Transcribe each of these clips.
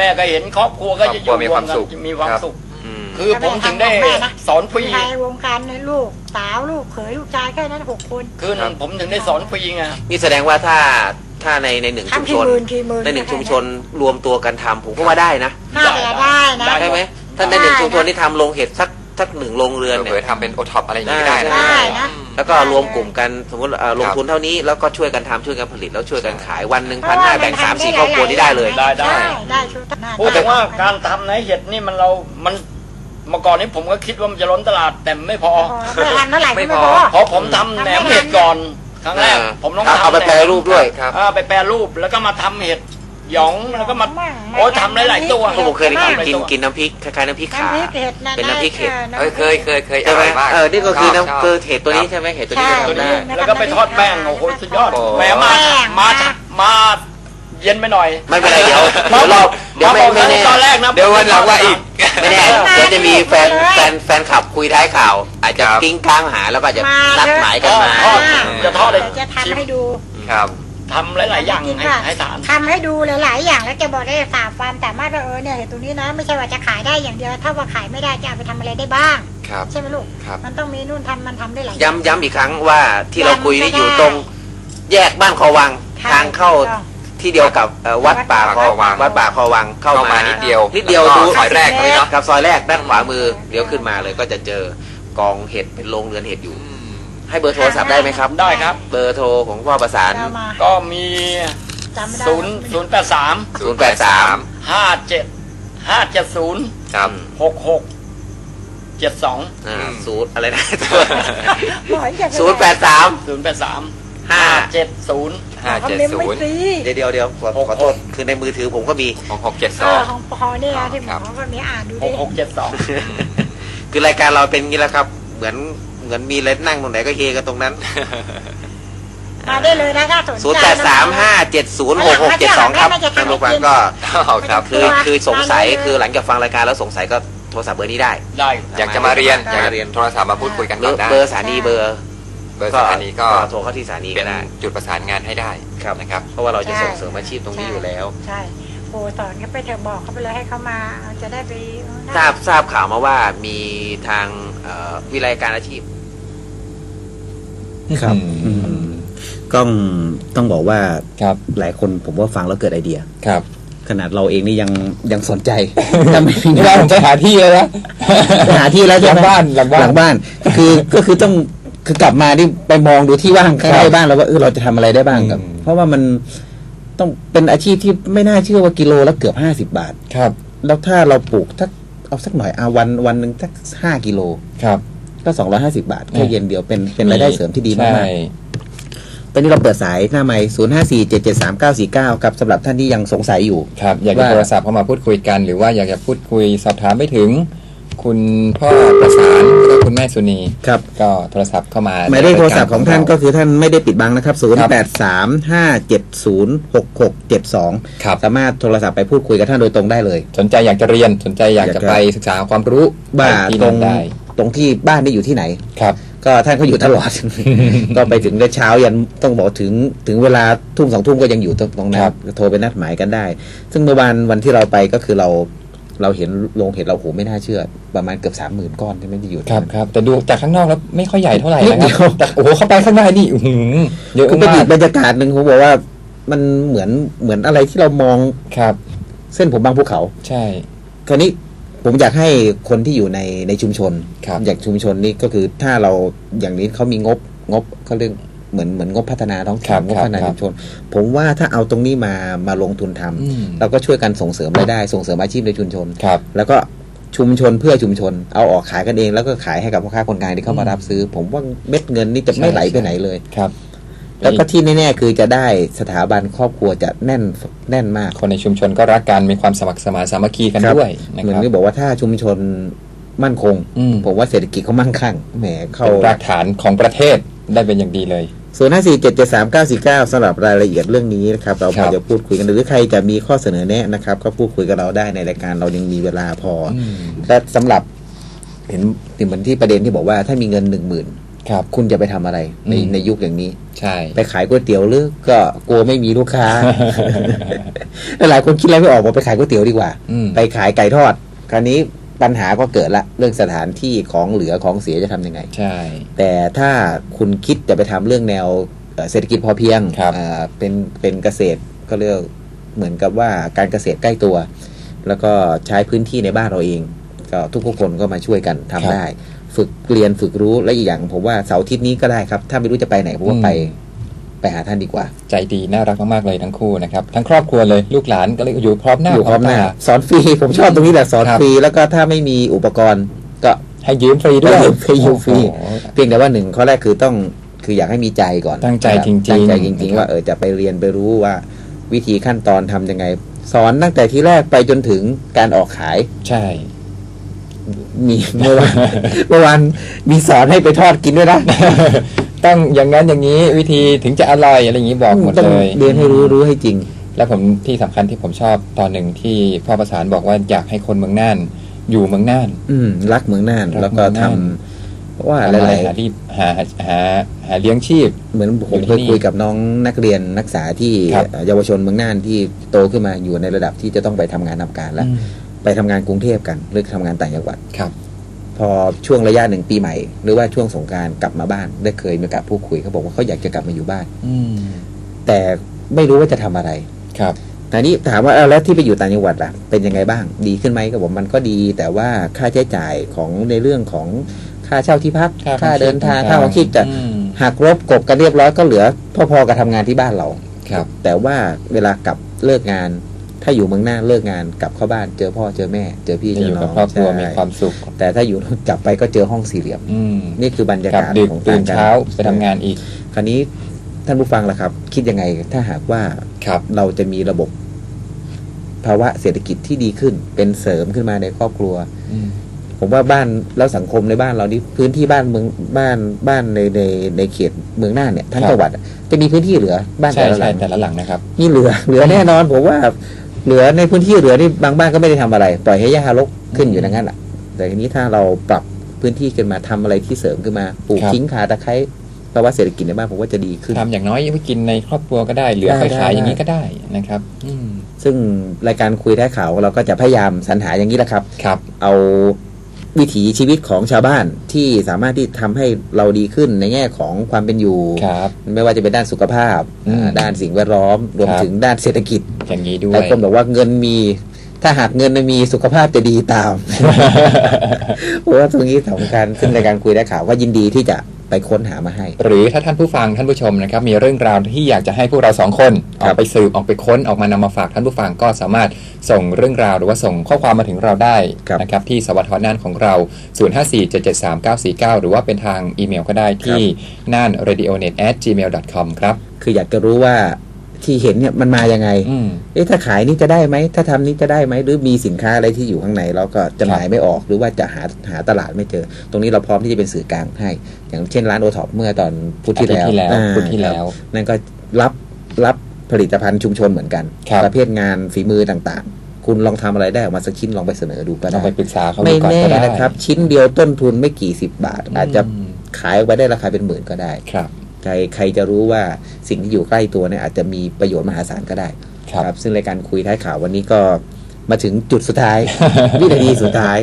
แม่ก็เห็นครอบครัวก็จะอยู่ครอบครัวมีความสุขรกันมีความครับสุข อืมคือผมถึงได้แม่นะสอนฟรี ในวงการในลูกสาวลูกเขยลูกชายแค่นั้นหกคน คือหนึ่งผมถึงได้สอนฟรีไง นี่แสดงว่าถ้าถ้าในในหนึ่งชุมทำชกี่นหมื่นกี่หมื่นในหนึ่งชุมชนรวมตัวกันทำผมก็ว่าได้นะ น่าจะได้นะ ได้ใช่ไหม ถ้าในหนึ่งชุมชนที่ทำโรงเห็ดสัก สักหนึ่งโรงเรือนเนี่เผื่อยทำเป็นโอท็อปอะไรอย่างนี้ก็ได้ได้นะ ได้นะ แล้วก็รวมกลุ่มกันสมมติเอ่อลงทุนเท่านี้แล้วก็ช่วยกันทำช่วยกันผลิตแล้วช่วยกันขายวันหนึ่งพันห้าแบ่งสามสี่ครอบครัวนี่ได้เลย ได้ ได้ ได้ชุดหน้าพูดถึงว่าการทำในเห็ดนี่มันเรา มันเมื่อก่อนนี้ผมก็คิดว่ามันจะล้นตลาดแต่ไม่พอ ไม่ทันเท่าไหร่ก็ไม่ไม่พพออเพราะผมทำแหนมเห็ดก่อนครั้งแรกอ่าผมต้องเอาทำเอาไปแปรรูปด้วย ครับอ่าไปแปรรูปแล้วก็มาทำเห็ด หยองแล้วก็มามั่งโอ้ยทำหลายๆตัวก็ผมเคยได้กินทำหลายๆกินตัวกินน้ำพริกคล้ายๆน้ำพริกขาน้ำพริกเห็ดะเป็นน้ำพริกเห็ดเอ้ยเคยเคยเคยอใช่ไหมร่อยมากเออนี่ก็คือชบน้ำชบคือเห็ดตัวนี้ครับใช่ไหมเห็ดตัวนี้ใช่ก็ตัวทำนี้ได้ แล้วก็ไปทอดแป้งโอ้โหสุดยอดโอ้แหมมาแป้งมานะมาเย็นไปหน่อยไม่เป็นไรเดี๋ยวเดี๋ยวรอบเดี๋ยวไม่บอกไม่แน่ตอนแรกนะ เดี๋ยววันหลังว่าอีก ไม่แน่เดี๋ยวจะมีแฟนแฟนแฟนขับคุยท้ายข่าว อาจจะครับ กิ้งกลางหาแล้วก็อาจจะมานัดหมายกันมาทอดจะทอดเลยเดี๋ยวจะทำให้ดู ครับ ทำหลาย ๆ อย่างจริงให้ค่ะให้ทาน ทำให้ดูหลายๆอย่างแล้วจะบอกได้ฝากความสามารถว่าเออเนี่ยเห็ดตรงนี้นะไม่ใช่ว่าจะขายได้อย่างเดียวถ้าว่าขายไม่ได้จะเอาไปทำอะไรได้บ้าง ครับ ใช่ไหมลูก ครับ มันต้องมีนู่นทำมันทำได้หลายย้ำย้ำอีกครั้งว่าที่เราคุยนี่ย้ำก็ได้อยู่ตรง แยกบ้านคอวังค่ะทางเข้าถูกต้อง ที่เดียวกับเอ่อวัดป่าคอวัดป่าคอวังวัดป่าคอวังเข้าเข้ามามานิดเดียวนิดเดียวแล้ดูก็ซอยแรกเลยเนาะกับซอยแรกด้านขวามือเดี๋ยวขึ้นมาเลยก็จะเจอกองเห็ดเป็นโรงเรือนเห็ดอยู่อืม ให้เบอร์โทรศัพท์ได้ไหมครับ ได้ครับ เบอร์โทรของพ่อประสานเรามาก็มี จำไม่ได้ศูนย์ศูนย์แปดสาม 083ห้าเจ็ดห้าเจ็ดศูนย์ครับหกหกเจ็ดสองอ่าอืมศูนย์อะไรนะบอกให้จะศูนย์แปดสามศูนย์แปดสามห้าเจ็ดศูนย์ห้าเขาเจ็ดเมมศูไม่นย์ซีเดี๋ยวเดี๋ยวเดี๋ยวขอหกขอโทษคือในมือถือผมก็มี หกหกเจ็ดเอสองอของพอเนี่ยที่หมครัอบก็มีอ่านดูหดิกหกเจ็ดสองคือรายการเราเป็นอย่างนี้แหล้วครับ เหมือน เหมือนมีอะไรนั่งตรงไหนก็เฮกันตรงนั้น มาได้เลยนะถ้าสนใจศูนย์แปดสามห้าเจ็ดศูนย์หกหกเจ็ดสองครับท่านผู้ฟังก็เอาครับคือคือสงสัยคือหลังจากฟังรายการแล้วสงสัยก็โทรศัพท์เบอร์นี้ได้ ได้อยากจะมาเรียนอยากมาจะเรียนโทรศัพท์มาพูดคุยกันเบอก่อนร์ได้เบอร์สถานีเบอร์เบอร์สถานีก็โทรเข้าที่สถานีเป็ก็นได้จุดประสานงานให้ได้ครับนะครับ เพราะว่าเราจะส่งเสริมอาชีพตรงนี้อยู่แล้ว ใช่โอ้สอนเขาไปเถอะบอกเขาไปเลยให้เขามาจะได้ไปทราบทราบข่าวมาว่ามีทางเอ่อวิไลการอาชีพ ครับอืมอืมก็ต้องบอกว่าครับหลายคนผมว่าฟังแล้วเกิดไอเดียครับ ขนาดเราเองนี่ยังยังสนใจถ้าไม่มีนี่งาว่านผมจะหาที่แล้วนะไปหาที่แล้วใช่ไหมหลังบ้านหลังบ้านหลังบ้าน คือก็คือต้องคือกลับมาที่ไปมองดูที่ว่างใกครัล้บๆบ้านแล้วว่าเออเราจะทำอะไรได้บ้างกับอืมเพราะว่ามันต้องเป็นอาชีพที่ไม่น่าเชื่อว่ากิโลละเกือบห้าสิบาท ครับ แล้วถ้าเราปลูกสักเอาสักหน่อยเอาวันวันหนึ่งสักห้ากิโลครับ ก็สองร้อยห้าสิบาท แค่อืมเย็นเดียวเป็นเป็นรายได้เสริมที่ดีมากใช่ๆตอนนี้เราเปิดสายหน้าไมค์ศูนย์ห้าสี่เจ็ดเจ็ดสามเก้าสี่เก้ากับสำหรับท่านที่ยังสงสัยอยู่ ครับ อยากจะว่าโทรศัพท์เข้ามาพูดคุยกัน หรือว่าอยากจะพูดคุยสอบถามไปถึง คุณพ่อประสานแล้วก็คุณแม่สุนีครับ ก็โทรศัพท์เข้ามาหมายเลขโทรศัพท์ของท่านก็ใคือท่านไม่ได้ปิดบังนะครับศูนย์แปดสามห้าเจ็ดศูนย์หกหกเจ็ดสองครับสามารถโทรศัพท์ไปพูดคุยกับท่านโดยตรงได้เลย สนใจอยากจะเรียนสนใจอยากจะไปศึกษาความรู้ว่าไปที่ตรนั่งนได้ ตรงที่บ้านนี่อยู่ที่ไหนครับ ก็ท่านก็อยู่ตลอด ก็ไปถึงแต่เช้ายันต้องบอกถึงถึงเวลาทุ่มสองทุ่มก็ยังอยู่ตรงตรงนั้ครันบโทรไปนัดหมายกันได้ ซึ่งเมื่อวานวันที่เราไปก็คือเราเราเห็นโรงเห็ดเราโหไม่น่าเชื่อ ประมาณเกือบสามหมื่นก้อนที่ไม่ได้อยู่ครับครับแต่ดูจากข้างนอกแล้วไม่ค่อยใหญ่เท่าไหร่นิดนะเดีคยวรับแต่โอ้โหเข้าไปข้างในนี่อื้อหือเยอะคือเป็นมาอีกกบรรยากาศหนึ่งผมบอกว่ามันเหมือนเหมือนอะไรที่เรามองครับ เส้นผมบางภูเขา ใช่คราวนี้ ผมอยากให้คนที่อยู่ในในชุมชนครับอยากชุมชนนี่ก็คือถ้าเราอย่างนี้เขามีงบงบเขาเรียกเหมือนเหมือนงบพัฒนาท้องครัถิ่บนงบครับพัฒนาครับชุมชน ผมว่าถ้าเอาตรงนี้มามาลงทุนทำอืมเราก็ช่วยกันส่งเสริมรายได้ส่งเสริมอาชีพในชุมชนครับแล้วก็ชุมชนเพื่อชุมชน เอาออกขายกันเอง แล้วก็ขายให้กับพ่อค้าคนกลางที่เข้ามารับซื้อ ผมว่าเม็ดเงินนี่จะไม่ใช่ไหลไปไหนเลยครับ แล้วก็ที่แน่ๆคือจะได้สถาบันครอบครัวจะแน่นแน่นมาก คนในชุมชนก็รักกันมีความสมัครสมานสามัคคีกันครับด้วยนะเหมืคอนรับที่บอกว่าถ้าชุมชนมั่นคงอืมผมว่าเศรษฐกิจเขามั่งคั่งแหมเข้าเป็นรากฐานของประเทศได้เป็นอย่างดีเลยศูนย์ห้าสี่เจ็ดเจ็ดสามเก้าสี่เก้าสำหรับรายละเอียดเรื่องนี้นะครับ เราครัพอบจะพูดคุยกันหรือใครจะมีข้อเสนอแนะนะครับ ก็พูดคุยกับเราได้ในรายการเรายังมีเวลาพอออืมและสำหรับเห็นเหมือนที่ประเด็นที่บอกว่าถ้ามีเงินหนึ่งหมื่น ครับ คุณจะไปทำอะไรในอืม ในยุคอย่างนี้ ใช่ ไปขายก๋วยเตี๋ยวหรือก็กลัวไม่มีลูกค้า หลายคนคิดอะไรไม่ออกบอกไปขายก๋วยเตี๋ยวดีกว่า อืมไปขายไก่ทอด คราวนี้ปัญหาก็เกิดละ เรื่องสถานที่ของเหลือของเสียจะทำยังไง ใช่ แต่ถ้าคุณคิดจะไปทำเรื่องแนวเอ่อเศรษฐกิจพอเพียงครับเอ่อเป็นเป็นเกษตรก็เรียกเหมือนกับว่าการเกษตรใกล้ตัว แล้วก็ใช้พื้นที่ในบ้านเราเอง ก็ทุกๆคนก็มาช่วยกันทำได้ ฝึกเรียนฝึกรู้และอีกอย่างผมว่าเสาร์อาทิตย์นี้ก็ได้ครับ ถ้าไม่รู้จะไปไหนผมว่าไปไปหาท่านดีกว่า ใจดีน่ารักมากๆเลยทั้งคู่นะครับ ทั้งครอบครัวเลยลูกหลานก็เลยอยู่พร้อมหน้าอยู่พร้อมหน้าตสอนฟรีผมชอบตรงนี้แหละสอนครับฟรีแล้วก็ถ้าไม่มีอุปกรณ์ ก็ให้ยืมฟรีด้วยให้ยืมฟรียืมฟรีโอ้โหเพียงแต่ว่าหนึ่งข้อแรกคือต้องคืออยากให้มีใจก่อนตั้งใจนะคบจริงๆตั้งใจจริงนะครับๆว่าเออจะไปเรียนไปรู้ว่าวิธีขั้นตอนทำยังไง สอนตั้งแต่ที่แรกไปจนถึงการออกขายใช่ มีเมื่อวานเมื่อวานมีสอนให้ไปทอดกินด้วยนะต้องอย่างนั้นอย่างนี้วิธีถึงจะอร่อยอะไรอย่างนี้บอกหมดต้องเลยเรียนให้รู้รู้ให้จริง แล้วผมที่สำคัญที่ผมชอบตอนหนึ่งที่พ่อประสานบอกว่าอยากให้คนเมืองน่าน อยู่เมืองน่าน อืมรักเมืองน่านรักแล้วก็เมืองทำน่านเพราะว่าทำอะไรหลายหาที่หาหาหาเลี้ยงชีพๆเหมือนผมอยู่เคที่ยนี่คุยกับน้องนักเรียนนักศึกษาที่ครับเยาวชนเมืองน่านที่โตขึ้นมาอยู่ในระดับที่จะต้องไปทำงานทำการแล้วอืม ไปทำงานกรุงเทพกันหรือทำงานต่างจังหวัดครับ พอช่วงระยะหนึ่งปีใหม่ หรือว่าช่วงสงกรารกลับมาบ้าน ได้เคยมีโอกาสพูดคุยเขาบอกว่าเขาอยากจะกลับมาอยู่บ้าน อืมแต่ไม่รู้ว่าจะทำอะไรครับแต่นี้ถามว่าเอาแล้วที่ไปอยู่ต่างจังหวัดล่ะเป็นยังไงบ้าง ดีขึ้นไหมก็บอกมันก็ดี แต่ว่าค่าใช้จ่ายของในเรื่องของค่าเช่าที่พัก ค่าเดินทางค่าของชีพจะอืมหักลบกบกันเรียบร้อยก็เหลือ พอๆกับทำงานที่บ้านเราครับ แต่ว่าเวลากลับเลิกงาน ถ้าอยู่เมืองหน้าเลิกงานกลับเข้าบ้านเจอพ่อเจอแม่ เจอพี่จะเจออยู่น้กัอบงครอบครัวใช่มีความสุข แต่ถ้าอยู่กลับไปก็เจอห้องสี่เหลี่ยมอืมนี่คือบรรยากกลับกาศดึกของตื่นต่งกัเช้าไปทำงานอีก คราวนี้ท่านผู้ฟังล่ะครับ คิดยังไงถ้าหากว่าครับเราจะมีระบบ ภาวะเศรษฐกิจที่ดีขึ้น เป็นเสริมขึ้นมาในครอบครัวอืมผมว่าบ้านแล้วสังคมในบ้านเรานี่พื้นที่บ้านเมืองบ้านบ้านในในในเขตเมืองน่านเนี่ยทั้งจังหวัดอะจะมีพื้นที่เหลือบ้านใช่แต่ละหใช่ลังแต่ละหลังนะครับนี่เหลือเหลือแน่นอนผมว่า เหลือในพื้นที่เหลือนี่บางบ้านก็ไม่ได้ทำอะไร ปล่อยให้หญ้ารกขึ้นอยู่อย่างนั้นแหละแต่ทีนี้ถ้าเราปรับพื้นที่ขึ้นมาทำอะไรที่เสริมขึ้นมาปลูกครับทิ้งขาตะไคร้ภาวะเศรษฐกิจในบ้านผมว่าจะดีขึ้นทำอย่างน้อยไว้กินในครอบครัวก็ได้เหลือได้ไปขายได้อย่างนี้ก็ได้นะครับ อืมซึ่งรายการคุยท้ายข่าวเราก็จะพยายามสรรหาอย่างนี้แหละครับครับ เอา วิถีชีวิตของชาวบ้านที่สามารถที่ทำให้เราดีขึ้นในแง่ของความเป็นอยู่ครับไม่ว่าจะเป็นด้านสุขภาพอืมอ่าด้านสิ่งแวดล้อม รวมครับถึงด้านเศรษฐกิจ อย่างนี้ด้วหลายยคนบอกว่าเงินมี ถ้าหากเงินไม่มีสุขภาพจะดีตามเพราะว่าตรงนี้สำคัญซึ่งรายการคุยได้ข่าวว่ายินดีที่จะ ไปค้นหามาให้ หรือถ้าท่านผู้ฟังท่านผู้ชมนะครับมีเรื่องราวที่อยากจะให้พวกเราสองคนคอรัอบกไปสืบออกไปค้นออกมานำมาฝากท่านผู้ฟังก็สามารถส่งเรื่องราวหรือว่าส่งข้อความมาถึงเราได้ครับนะครับที่สวทน่านของเรา 0547739949 หรือว่าเป็นทางอีเมลก็ได้ที่น่าน radionet gmail com ครับคืออยากจะรู้ว่า ที่เห็นเนี่ยมันมายังไงอืมเอ๊ะถ้าขายนี่จะได้ไหม ถ้าทำนี่จะได้ไหม หรือมีสินค้าอะไรที่อยู่ข้างในเราก็จำหน่ายไม่ออก หรือว่าจะหาหาตลาดไม่เจอ ตรงนี้เราพร้อมที่จะเป็นสื่อกลางให้ อย่างเช่นร้านโอท็อปเมื่อตอนพุธที่แล้วอาทิตย์ที่แล้วอ่าพุธที่แล้วครับนั่นก็รับรับผลิตภัณฑ์ชุมชนเหมือนกันครับประเภทงานฝีมือต่างๆ คุณลองทำอะไรได้ออกมาสักชิ้นลองไปเสนอดูก็ต้อได้งไปปรึกษาเขาไม่ดูก่อนแน่ก็ได้นะครับ ชิ้นเดียวต้นทุนไม่กี่สิบบาท อาจจะอืมขายออกไปได้ราคาเป็นหมื่นก็ได้ครับ ใครใครจะรู้ว่าสิ่งที่อยู่ใกล้ตัวเนี่ยอาจจะมีประโยชน์มหาศาลก็ได้ครับ ซึ่งรายการคุยท้ายข่าววันนี้ก็มาถึงจุดสุดท้าย วินาทีสุดท้าย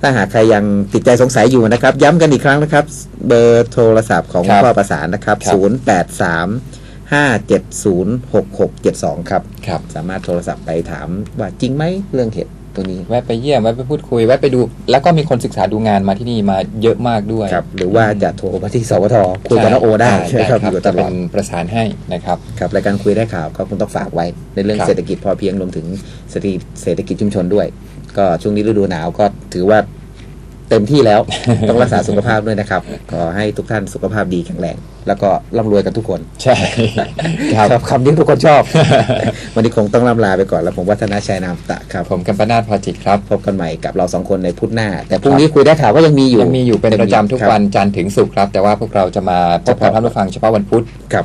ถ้าหากใครยังติดใจสงสัยอยู่นะครับ ย้ำกันอีกครั้งนะครับ เบอร์โทรศัพท์ของครับพ่อประสานนะครับครับ0 8 3 5 7 0 6 6 7 2 ครับครับ สามารถโทรศัพท์ไปถามว่าจริงไหมเรื่องเห็ด ตัวนี้แวะไปเยี่ยมแวะไปพูดคุยแวะไปดู แล้วก็มีคนศึกษาดูงานมาที่นี่มาเยอะมากด้วยครับ หรือว่าจะโทรมาที่สวทคุยกับน้องโอได้ใช่นะครับครับอยู่ตจะลเป็อดนประสานให้นะครับครับรายการคุยได้ข่าวก็คงต้องฝากไว้ ในเรื่องครับเศรษฐกิจพอเพียงรวมถึงเศรษฐกิจเศรษฐกิจชุมชนด้วย ก็ช่วงนี้ฤดูหนาวก็ถือว่า เต็มที่แล้ว ต้องรักษาสุขภาพด้วยนะครับ ขอให้ทุกท่านสุขภาพดีแข็งแรง แล้วก็ร่ำรวยกันทุกคน ใช่ครับครับคำที่ทุกคนชอบ วันนี้คงต้องล่ำลาไปก่อน แล้วผมวัฒนาชัยนามตะครับ ผมกัมปนาทพอจิตครับ พบกันใหม่กับเราสองคนในพุธหน้า แต่พรุ่งนี้คุยได้ข่าวก็ยังมีอยู่ ยังมีอยู่เป็นประจำทุกวันจันทร์ถึงศุกร์ครับ แต่ว่าพวกเราจะมาพบกับท่านผู้ฟังเฉพาะวันพุธครับ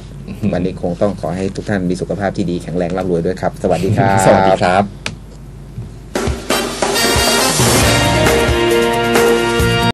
วันนี้คงต้องขอให้ทุกท่านมีสุขภาพที่ดีแข็งแรงร่ำรวยด้วยครับ สวัสดีครับ สวัสดีครับ